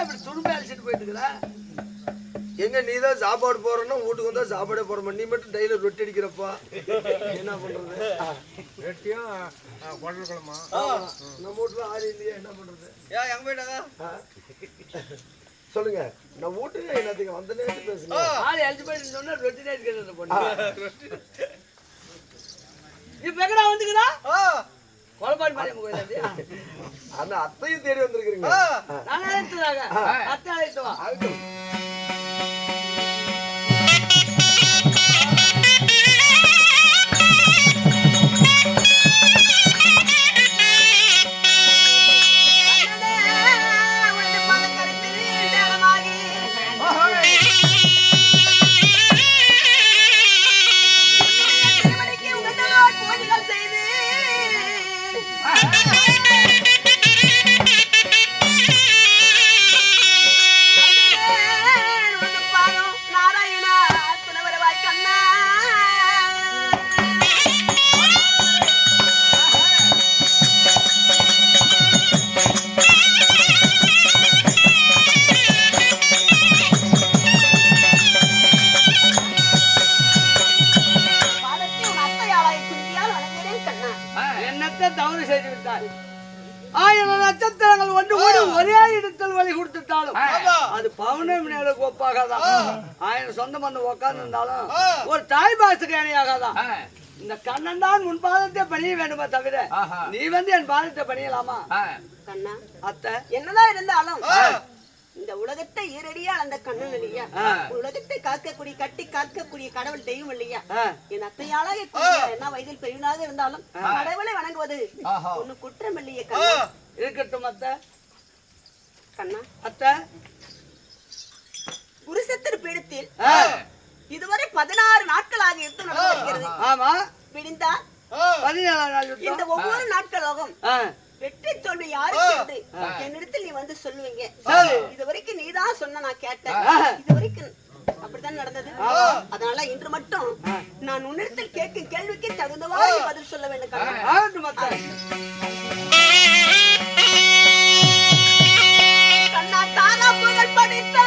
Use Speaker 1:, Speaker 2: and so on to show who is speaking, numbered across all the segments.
Speaker 1: என்ன துரும்பு அழிச்சிட்டு போயிட்டு இருக்கிற
Speaker 2: எங்க நீ தான் சாப்பாடு போறேன்னா வீட்டுக்கு வந்தா சாப்பாடே போற நீ மட்டும் டெய்லி ரொட்டி அடிக்கிறப்பா. என்ன பண்றது?
Speaker 3: வெட்டியும் குடல் குழம்பா.
Speaker 2: நம்ம வீட்டுல ஆறு இல்லையா என்ன பண்றது?
Speaker 4: ஏன் எங்க போயிட்டாங்க?
Speaker 2: சொல்லுங்க. நான் வீட்டுக்கு என்னத்துக்கு வந்த நேரத்து பேசுங்க.
Speaker 1: ஆள் போயிட்டு சொன்னா ரொட்டி தான் இருக்கிறது பொண்ணு இப்ப எங்கடா வந்துக்கிறா
Speaker 2: அந்த அத்தையும் தேடி வந்திருக்கிறீங்க.
Speaker 1: நான் அழைத்துறாங்க அத்தை அழைத்து நேரம் ஒப்பாகாதான் ஆயிரம் சொந்தம் வந்து உட்கார்ந்து இருந்தாலும் ஒரு தாய் பாசுக்கு இணையாகாதான். இந்த கண்ணன் தான் உன் பாதத்தை பணிய வேண்டுமே தவிர நீ வந்து என் பாதத்தை பணியலாமா?
Speaker 5: கண்ணா
Speaker 1: அத்தை.
Speaker 5: என்னதான் இருந்தாலும் இந்த உலகத்தை ஈரடியால் அந்த கண்ணன் இல்லையா? உலகத்தை காக்கக்கூடிய கட்டி காக்கக்கூடிய கடவுள் தெய்வம் இல்லையா? என் அத்தையாளாக என்ன வயதில் பெரியவனாக இருந்தாலும் கடவுளை வணங்குவது ஒண்ணு குற்றம் இல்லையே கண்ணா.
Speaker 1: இருக்கட்டும் அத்தை.
Speaker 5: கண்ணா.
Speaker 1: அத்தை.
Speaker 5: குருசத்திர பீடத்தில் இதுவரை பதினாறு நாட்களாக இருந்து நடந்து வருகிறது.
Speaker 1: ஆமா.
Speaker 5: பிடிந்தால் இந்த
Speaker 1: யுத்தம்.
Speaker 5: ஒவ்வொரு நாட்களாகும் வெற்றி தோல்வி யாருக்கு என்னிடத்தில் நீ வந்து சொல்லுவீங்க.
Speaker 1: சரி.
Speaker 5: இது வரைக்கும் நீதான் சொன்ன நான் கேட்டேன்.
Speaker 1: ஆ.
Speaker 5: இது வரைக்கும் அப்படித்தான் நடந்தது. அதனால இன்று மட்டும் நான் உன்னிடத்தில் கேட்கும் கேள்விக்கு தகுந்தவாறு பதில் சொல்ல வேண்டும் கண்ணா தானா புகழ் படித்த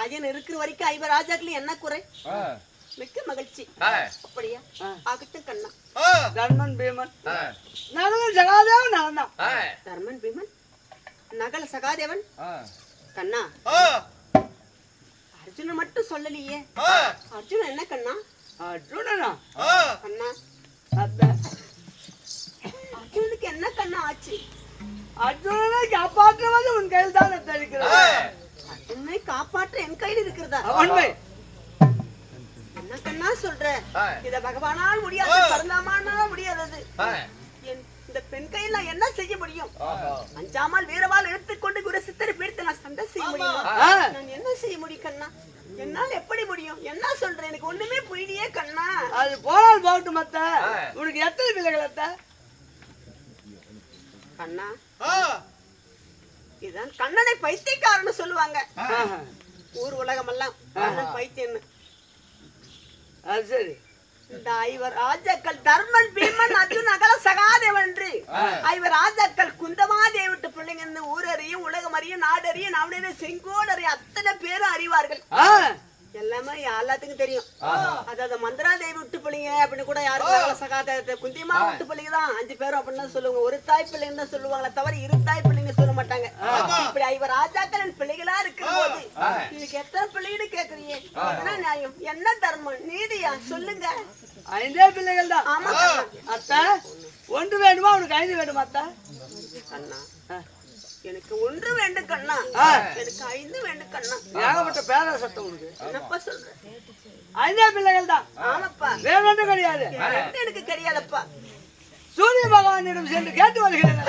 Speaker 5: ஆயன் இருக்கிற வரைக்கும் ஐவர் ராஜாக்கள் என்ன குறை? மிக்க மகிழ்ச்சி. அப்படியா? ஆகட்டும் கண்ணா.
Speaker 1: தர்மன் பீமன். நகர ஜகாதேவன் நலந்தான்
Speaker 5: தர்மன் பீமன்? நகல சகாதேவன்? கண்ணா. அர்ஜுனன் மட்டும் சொல்லலையே. அர்ஜுனன் என்ன கண்ணா?
Speaker 1: அர்ஜுனனா?
Speaker 5: கண்ணா. அர்ஜுனனுக்கு என்ன கண்ணா ஆச்சு?
Speaker 1: அர்ஜுனனை காப்பாற்றுவது உன் கையில் தான் அத்தை
Speaker 5: அர்ஜுனனை காப்பாற்ற என் கையில் இருக்கிறதா?
Speaker 1: உண்மை
Speaker 5: என்ன கண்ணா சொல்ற? இத பகவானால் முடியாது பரந்தாமானால் முடியாதது. என் இந்த பெண் கையில் நான் என்ன செய்ய முடியும்? அஞ்சாமல் வீரவால் எடுத்துக்கொண்டு குரு சித்தரை பிடித்து நான் சண்டை செய்ய முடியுமா. நான் என்ன செய்ய முடியும் கண்ணா? என்னால் எப்படி முடியும்? என்ன சொல்ற? எனக்கு ஒண்ணுமே புரியலையே கண்ணா.
Speaker 1: அது போனால் போகட்டும் அத்தை. உனக்கு எத்தனை பிள்ளைகள் அத்தை?
Speaker 5: கண்ணா இதுதான் கண்ணனை பைத்தியக்காரன்னு சொல்லுவாங்க. ஊர் உலகம் எல்லாம் கண்ணன் பைத்தியன்னு.
Speaker 1: அது சரி.
Speaker 5: இந்த ஐவர் ராஜாக்கள் தர்மன் பீமன் அர்ஜுன் அகல சகாதேவன் என்று. ஐவர் ராஜாக்கள் குந்தமாதேவி விட்டு பிள்ளைங்க இந்த ஊரறியும் உலகம் அறியும் நாடறியும் நாவுடைய செங்கோல் அறியும் அத்தனை பேரும் அறிவார்கள். எல்லாமே எல்லாத்துக்கும் தெரியும். அதாவது மந்திரா தேவி விட்டு பிள்ளைங்க அப்படின்னு கூட யாரும் சகாதேவத்தை குந்தியமா விட்டு பிள்ளைங்க தான். அஞ்சு பேரும் அப்படின்னு சொல்லுவாங்க. ஒரு தாய் பிள்ளைங்க தான் சொல்லுவாங்களே தவிர இரு தாய் மாட்டாங்க. இப்படி ஐவர் ராஜாக்கள் என் பிள்ளைகளா இருக்கிற போது இதுக்கு எத்தனை பிள்ளைன்னு கேக்குறீங்க? என்ன நியாயம் என்ன தர்மம்? நீதியா? சொல்லுங்க.
Speaker 1: ஐந்தே பிள்ளைகள் தான்.
Speaker 5: ஆமா.
Speaker 1: அத்தை ஒன்று வேணுமா உனக்கு ஐந்து வேணுமா அத்தை?
Speaker 5: கண்ணா
Speaker 1: ஆ.
Speaker 5: எனக்கு ஒன்று வேண்டும் கண்ணா. எனக்கு ஐந்து வேண்டும் கண்ணா.
Speaker 1: ஏகப்பட்ட பேர சத்தம் உனக்கு.
Speaker 5: என்னப்பா சொல்ற?
Speaker 1: ஐந்தே பிள்ளைகள் தான்.
Speaker 5: ஆமாப்பா.
Speaker 1: வேற ஒன்றும் கிடையாது
Speaker 5: எனக்கு கிடையாதுப்பா.
Speaker 1: சூரிய பகவானிடம் சென்று கேட்டு வருகிறேன்.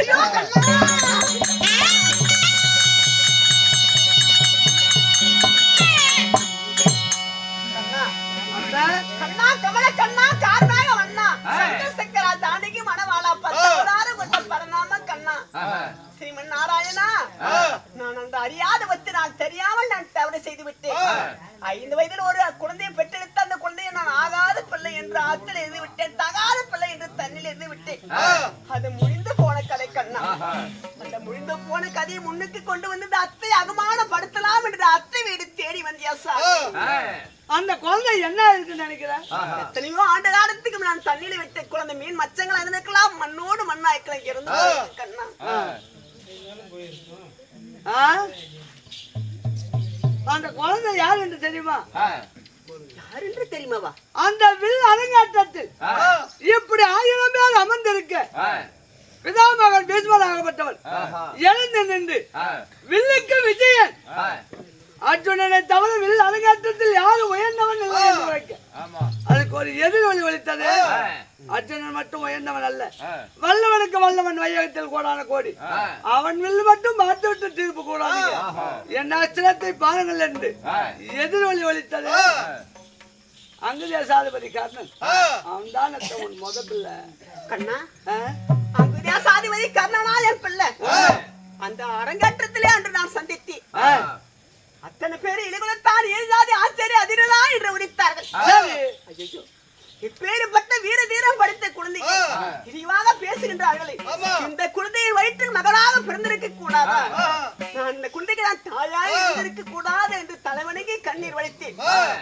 Speaker 5: முடிந்து போன கதையை முன்னுக்கு கொண்டு வந்து இந்த அத்தை அகமானப்படுத்தலாம் என்று அத்தை வீடு தேடி வந்தியா சார்?
Speaker 1: அந்த குழந்தை என்ன இருக்குன்னு நினைக்கிறேன்?
Speaker 5: எத்தனையோ ஆண்டு காலத்துக்கு நான் தண்ணியில விட்ட குழந்தை மீன் மச்சங்களா இருந்திருக்கலாம் மண்ணோடு மண்ணாய்க்கலாம் இருந்து போயிருக்கு கண்ணா?
Speaker 1: அந்த குழந்தை யார் என்று தெரியுமா?
Speaker 5: யார் என்று தெரியுமாவா?
Speaker 1: அந்த வில் அரங்காட்டத்தில் இப்படி ஆயிரம் பேர் அமர்ந்திருக்க பிதாமகன் பீஷ்மராகப்பட்டவன் எழுந்து நின்று வில்லுக்கு விஜயன். அர்ஜுனனை தவிர வில் அரங்காட்டத்தில் யாரும் உயர்ந்தவன் இல்லை என்று உரைக்க அதுக்கு ஒரு எதிரொலி ஒலித்தது. அர்ஜுனன் மட்டும் உயர்ந்தவன் அல்ல. வல்லவனுக்கு வல்லவன் வையகத்தில் கோடான கோடி. அவன் வில் மட்டும் பார்த்து விட்டு தீர்ப்பு கூடாது என் அஸ்திரத்தை பாருங்கள் என்று எதிரொலி ஒலித்தது. அங்கு தேசாதிபதி கர்ணன். அவன் தான் உன் முத பிள்ளை.
Speaker 5: கண்ணா. சாதிபதி கர்ணனா என் பிள்ளை. அந்த அரங்கேற்றத்திலே அன்று நான் சந்தித்தேன்.
Speaker 1: ஆ.
Speaker 5: அத்தனை பேர் இலகுலத்தான் ஏழாதி ஆச்சரிய அதிரலா என்று உரித்தார்கள் இப்பேறுபட்ட வீர தீரம் படித்த குழந்தைக்கு இழிவாக பேசுகின்றார்களே. இந்த குழந்தையின் வயிற்றில் மகளாக பிறந்திருக்க கூடாதா? நான் இந்த குழந்தைக்கு நான் தாயாய் இருந்திருக்க கூடாது என்று தலைவனுக்கு கண்ணீர் வலித்தேன்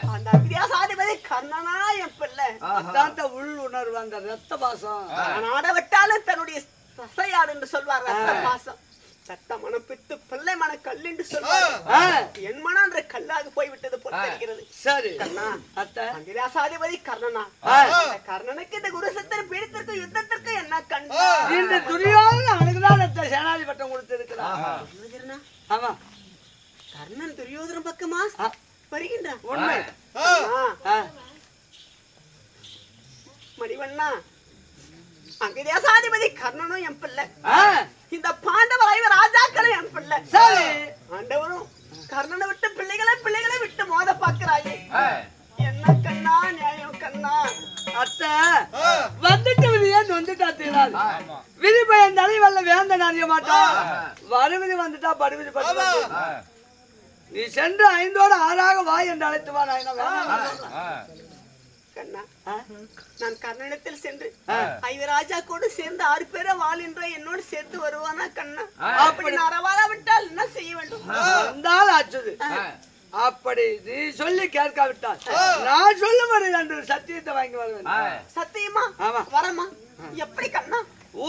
Speaker 5: அந்த அபிரியாசாதிபதி கர்ணனா என் பிள்ளை.
Speaker 1: அதான் உள் உணர்வு அந்த ரத்த பாசம்.
Speaker 5: நான் ஆட விட்டாலும் தன்னுடைய தசையாடு என்று சொல்வார் ரத்த பாசம். சத்த மனம் பித்து பிள்ளை மன கல் என்று சொல்வார். என் மனம் என்ற கல்லாக போய்விட்டது போல் தெரிகிறது.
Speaker 1: சரி.
Speaker 5: கண்ணா
Speaker 1: அத்தை.
Speaker 5: அங்கிராசாதிபதி கர்ணனா. இந்த கர்ணனுக்கு இந்த குருசத்தின் பீடத்திற்கு யுத்தத்திற்கு என்ன கண்டா
Speaker 1: இந்த துரியோதன அவனுக்கு தான் அத்தை சேனாதி பட்டம் கொடுத்திருக்கிறான் ஆமா.
Speaker 5: கர்ணன் துரியோதன பக்கமா. வருகின்றான்?
Speaker 1: உண்மை.
Speaker 5: ஆ,
Speaker 1: ஆ,
Speaker 5: மணிவண்ணா அங்கிராசாதிபதி கர்ணனும் என் பிள்ளை.
Speaker 1: ஆ,
Speaker 5: இந்த பாண்டவர் ஐவர் ராஜாக்களும் என் பிள்ளை.
Speaker 1: சரி.
Speaker 5: ஆண்டவரும் கர்ணனை விட்டு பிள்ளைகளை பிள்ளைகளை விட்டு மோத பாக்குறாயே என்ன கண்ணா நியாயம் கண்ணா?
Speaker 1: அத்தை வந்துட்டு விதியே நொந்துட்டா தீராது? விதி பயன் தலைவல்ல வேந்தன் அறிய மாட்டான். வருவிதி வந்துட்டா படுவிதி பட்டு நீ சென்று ஐந்தோடு ஆறாக வா என்று அழைத்து வா வேண்டாம்
Speaker 5: கண்ணா? நான் கர்ணனத்தில் சென்று
Speaker 1: ஆ.
Speaker 5: ஐவர் ராஜா கூட சேர்ந்து ஆறு பேரை வாழ்கின்ற என்னோடு சேர்த்து வருவானா கண்ணா?
Speaker 1: அப்படி
Speaker 5: நான் வரவாரா விட்டால் என்ன செய்ய வேண்டும்?
Speaker 1: வந்தால் ஆச்சுது. அப்படி நீ சொல்லி கேட்காவிட்டால் நான் சொல்லுவது என்று சத்தியத்தை வாங்கி வருவேன்
Speaker 5: சத்தியமா?
Speaker 1: ஆமா.
Speaker 5: வரமா? எப்படி கண்ணா?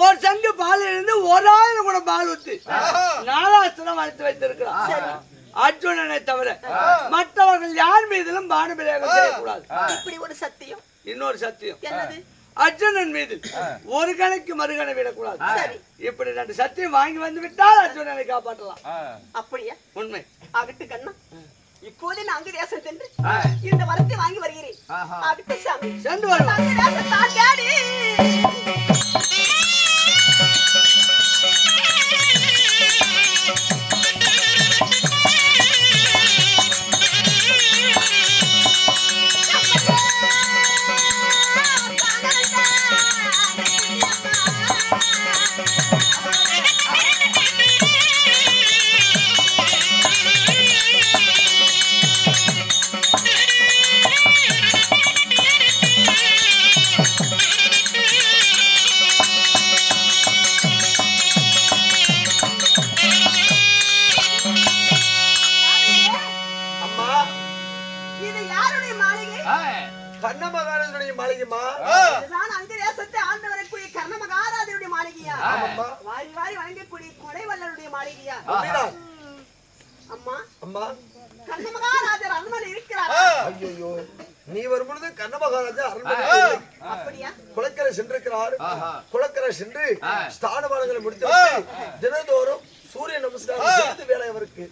Speaker 1: ஒரு சங்கு பால் இருந்து ஒரு ஆயிரம் கூட பால் ஊத்தி நாலாஸ்திரம் வளர்த்து வைத்திருக்கிறான். அர்ஜுனனை தவிர மற்றவர்கள் யார் மீதிலும் பானபிரயோகம் செய்யக்கூடாது.
Speaker 5: இப்படி ஒரு சத்தியம்.
Speaker 1: இன்னொரு சத்தியம்.
Speaker 5: என்னது?
Speaker 1: அர்ஜுனன் மீது ஒரு கணக்கு மறுகணை விடக்கூடாது.
Speaker 5: சரி.
Speaker 1: இப்படி ரெண்டு சத்தியம் வாங்கி வந்து விட்டால் அர்ஜுனனை காப்பாற்றலாம்.
Speaker 5: அப்படியா?
Speaker 1: உண்மை.
Speaker 5: ஆகட்டு கண்ணா. இப்போதே நான் அங்கு தேசம் சென்று இந்த வரத்தை வாங்கி வருகிறேன். சாமி.
Speaker 1: சென்று வருவோம்.
Speaker 2: கண்ண மகாராஜனுடைய மாளிகைமா
Speaker 5: இதுதான் அங்க தேசத்தை ஆண்டு வரக்கூடிய கர்ண மகாராஜனுடைய மாளிகையா வாரி வாரி வழங்கக்கூடிய கொடைவல்லருடைய மாளிகையா?
Speaker 2: அப்படின்னா?
Speaker 5: அம்மா.
Speaker 2: அம்மா.
Speaker 5: கர்ண மகாராஜர் அரண்மனை இருக்கிறார்
Speaker 2: ஐயோ நீ வரும் பொழுது கண்ண மகாராஜா அரண்மனை குளக்கரை சென்றிருக்கிறார். குளக்கரை சென்று ஸ்தானபானங்களை முடித்து தினந்தோறும் சூரிய நமஸ்காரம் செய்து வேலை அவருக்கு.